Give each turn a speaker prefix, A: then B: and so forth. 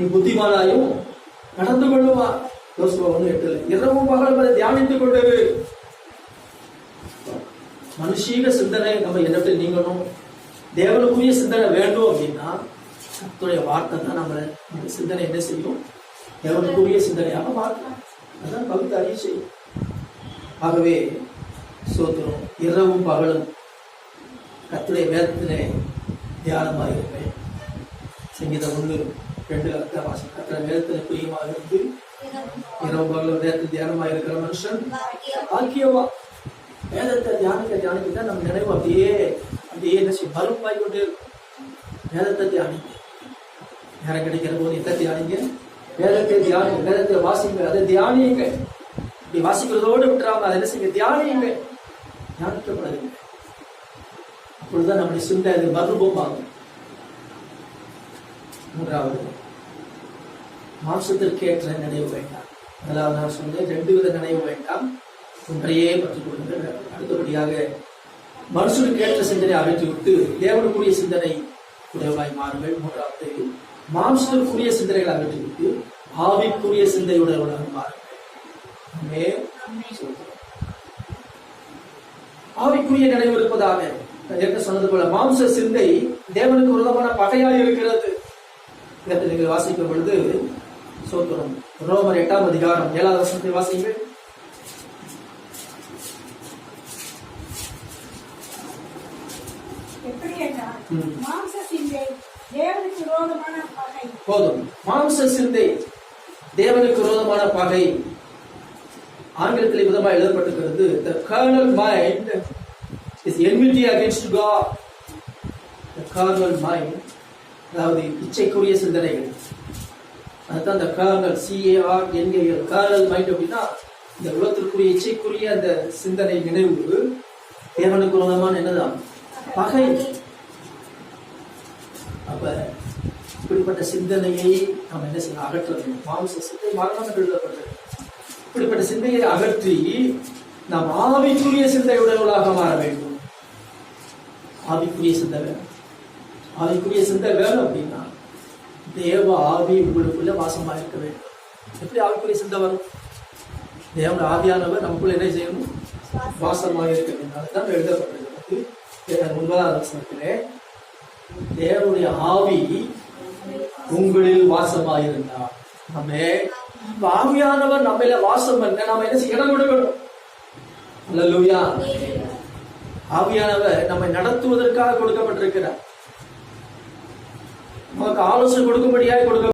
A: நீ புத்திமானாயும் நடந்து கொள்ளுவா. யோசுவா ஒண்ணு எட்டுல. இரவும் பகலும் அதை தியானித்துக் கொண்டது மனுஷீக சிந்தனை நம்ம என்னத்தில் நீங்கணும்? தேவனுக்குரிய சிந்தனை வேண்டும் அப்படின்னா கர்த்தருடைய வார்த்தை தான் நம்மளை அந்த சிந்தனை என்ன செய்யும்? தேவனுக்குரிய சிந்தனையாக மாற்றலாம் அதான் பகுத்து அறிய செய்யும். ஆகவே சோத்திரம் இரவும் பகலும் கத்துடைய வேதத்திலே தியானமாக இருப்பேன் சங்கீதம் ஒன்று. ரெண்டு அர்த்த வாசம் கர்த்தருடைய வேதத்திலே பிரியமாக இருந்து இரவு தியானமாக இருக்கிற மனுஷன் ஆக்கியவா வேதத்தை தியானிக்க தியானிக்க நம்ம நினைவு அப்படியே அப்படியே என்ன செய்யும் பருப்பாய் கொண்டே இருக்கும் வேதத்தை தியானிங்க நேரம் கிடைக்கிற போது எதை தியானிங்க வேதத்தை தியானிங்க வேதத்தை வாசிங்க அதை தியானியுங்க இப்படி வாசிக்கிறதோடு விட்டுறாம அதை என்ன செய்யுங்க தியானியுங்க தியானிக்கப்படுதுங்க அப்பொழுதுதான் நம்முடைய சிந்தை அது மூன்றாவது மாம்சத்திற்கேற்ற நினைவு வேண்டாம். முதலாவது நான் சொன்னேன் ரெண்டு வித நினைவு வேண்டாம். ஒன்றையே பற்றி கொள்ளுங்கள் அடுத்தபடியாக மனுஷனுக்கேற்ற சிந்தனை அமைத்து விட்டு தேவனுக்குரிய சிந்தனை உடையவாய் மாறுங்கள். மூன்றாவது மாம்சத்திற்குரிய சிந்தனைகள் அமைத்து விட்டு ஆவிக்குரிய சிந்தையுடைய மாறுங்கள். ஆவிக்குரிய நினைவு இருப்பதாக சொன்னது போல மாம்ச சிந்தை தேவனுக்கு விரோதமான பகையாக இருக்கிறது. இதை நீங்கள் வாசிக்கும் பொழுது சோத்திரம் ரோமர் எட்டாம் அதிகாரம் ஏழாவது வசனத்தை வாசிங்கள் போதும். மாம்ச சிந்தை தேவனுக்கு விரோதமான பகை. ஆங்கிலத்தில் விதமாக எழுதப்பட்டிருக்கிறது the carnal mind is enmity against God. The carnal mind அதாவது இச்சைக்குரிய சிந்தனைகள். அதுதான் அந்த காரல் சிஏஆர் என்கிற காரல் மைண்ட் அப்படின்னா இந்த உலகத்திற்குரிய இச்சைக்குரிய அந்த சிந்தனை நினைவு தேவனுக்கு உலகமான என்னதான்? பகை. அப்ப இப்படிப்பட்ட சிந்தனையை நாம் என்ன செய்யணும்? அகற்ற வேண்டும். மாம்ச சிந்தை மரணம் என்று எழுதப்பட்டது. இப்படிப்பட்ட சிந்தையை அகற்றி நாம் ஆவிக்குரிய சிந்தையுடையவர்களாக மாற வேண்டும். ஆவிக்குரிய சிந்தை ஆவிக்குரிய சிந்தை வேணும் அப்படின்னா தேவ ஆவி உங்களுக்குள்ள வாசமா இருக்க வேண்டும். எப்படி ஆவிக்குரிய சிந்தை வரும்? தேவன் ஆவியானவர் நமக்குள்ள என்ன செய்யணும்? வாசமாக இருக்க வேண்டும். அதுதான் எழுதப்பட்டிருக்கிறது ஒன்பதாவது வசனத்திலே தேவனுடைய ஆவி உங்களில் வாசமாயிருந்தார் நம்ம இப்ப ஆவியானவர் நம்மள வாசம் பண்ண நாம என்ன செய்ய இடம் கொடுக்கணும் அல்லேலூயா ஆவியானவர் நம்மை நடத்துவதற்காக கொடுக்கப்பட்டிருக்கிறார். நமக்கு ஆலோசனை கொடுக்கும்படியாக கொடுக்க